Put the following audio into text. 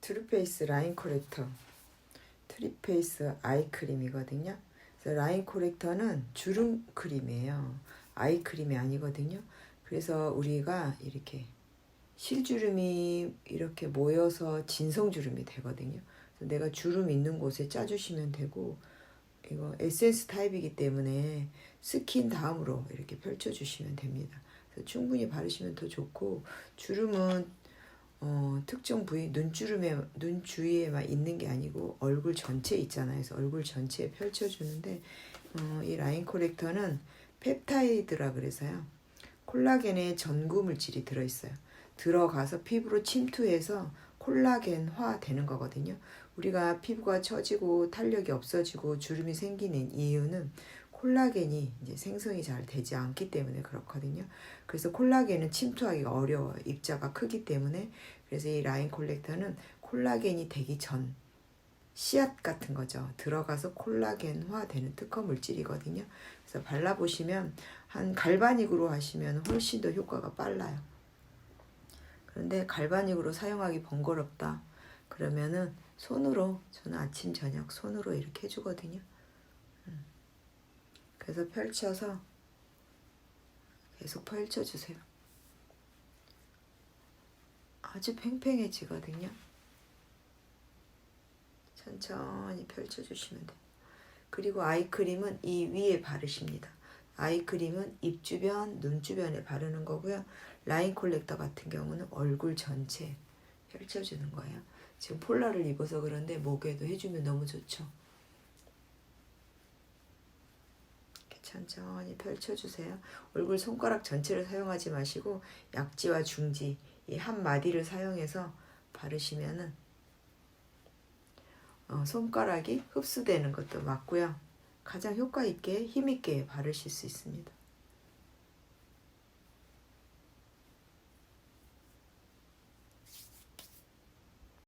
트루페이스 라인 코렉터 트리페이스 아이 크림이거든요. 그래서 라인 코렉터는 주름 크림이에요. 아이 크림이 아니거든요. 그래서 우리가 이렇게 실주름이 이렇게 모여서 진성주름이 되거든요. 내가 주름 있는 곳에 짜주시면 되고 이거 에센스 타입이기 때문에 스킨 다음으로 이렇게 펼쳐주시면 됩니다. 충분히 바르시면 더 좋고 주름은 어, 특정 부위 눈주름에 눈 주위에만 있는 게 아니고 얼굴 전체 있잖아요. 그래서 얼굴 전체에 펼쳐주는데 어, 이 라인 코렉터는 펩타이드라 그래서요. 콜라겐의 전구 물질이 들어있어요. 들어가서 피부로 침투해서 콜라겐화 되는 거거든요. 우리가 피부가 처지고 탄력이 없어지고 주름이 생기는 이유는 콜라겐이 이제 생성이 잘 되지 않기 때문에 그렇거든요. 그래서 콜라겐은 침투하기가 어려워요. 입자가 크기 때문에. 그래서 이 라인 콜렉터는 콜라겐이 되기 전 씨앗 같은 거죠. 들어가서 콜라겐화 되는 특허 물질이거든요. 그래서 발라보시면 한 갈바닉으로 하시면 훨씬 더 효과가 빨라요. 그런데 갈바닉으로 사용하기 번거롭다. 그러면은 손으로 저는 아침 저녁 손으로 이렇게 해주거든요. 음. 그래서 펼쳐서 계속 펼쳐주세요. 아주 팽팽해지거든요. 천천히 펼쳐주시면 돼요. 그리고 아이크림은 이 위에 바르십니다. 아이크림은 입 주변, 눈 주변에 바르는 거고요. 라인 콜렉터 같은 경우는 얼굴 전체 펼쳐주는 거예요. 지금 폴라를 입어서 그런데 목에도 해주면 너무 좋죠. 이렇게 천천히 펼쳐주세요. 얼굴 손가락 전체를 사용하지 마시고 약지와 중지 이 한 마디를 사용해서 바르시면은 어, 손가락이 흡수되는 것도 맞고요. 가장 효과 있게 힘 있게 바르실 수 있습니다.